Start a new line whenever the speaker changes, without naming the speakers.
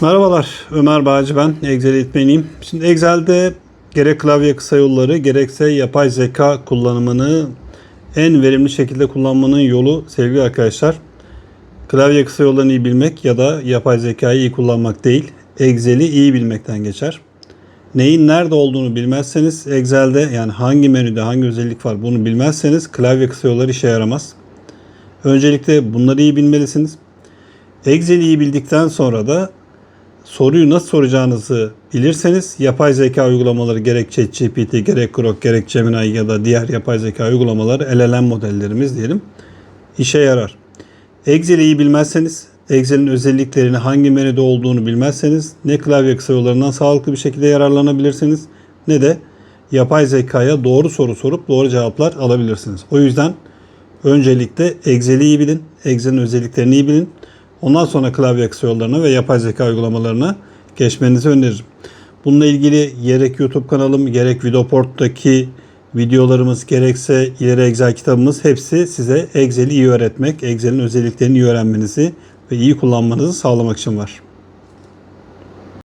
Merhabalar, Ömer Bağcı ben. Excel eğitmeniyim. Şimdi Excel'de gerek klavye kısa yolları gerekse yapay zeka kullanımını en verimli şekilde kullanmanın yolu sevgili arkadaşlar. Klavye kısa yollarını iyi bilmek ya da yapay zekayı iyi kullanmak değil. Excel'i iyi bilmekten geçer. Neyin nerede olduğunu bilmezseniz Excel'de yani hangi menüde hangi özellik var bunu bilmezseniz klavye kısa yolları işe yaramaz. Öncelikle bunları iyi bilmelisiniz. Excel'i iyi bildikten sonra da soruyu nasıl soracağınızı bilirseniz yapay zeka uygulamaları gerek ChatGPT, gerek Grok, gerek Gemini ya da diğer yapay zeka uygulamaları LLM modellerimiz diyelim işe yarar. Excel'i iyi bilmezseniz, Excel'in özelliklerini hangi menüde olduğunu bilmezseniz ne klavye kısa yollarından sağlıklı bir şekilde yararlanabilirsiniz ne de yapay zekaya doğru soru sorup doğru cevaplar alabilirsiniz. O yüzden öncelikle Excel'i iyi bilin, Excel'in özelliklerini iyi bilin. Ondan sonra klavye kısa yollarına ve yapay zeka uygulamalarına geçmenizi öneririm. Bununla ilgili gerek YouTube kanalım, gerek Videoport'taki videolarımız, gerekse ileri Excel kitabımız hepsi size Excel'i iyi öğretmek, Excel'in özelliklerini iyi öğrenmenizi ve iyi kullanmanızı sağlamak için var.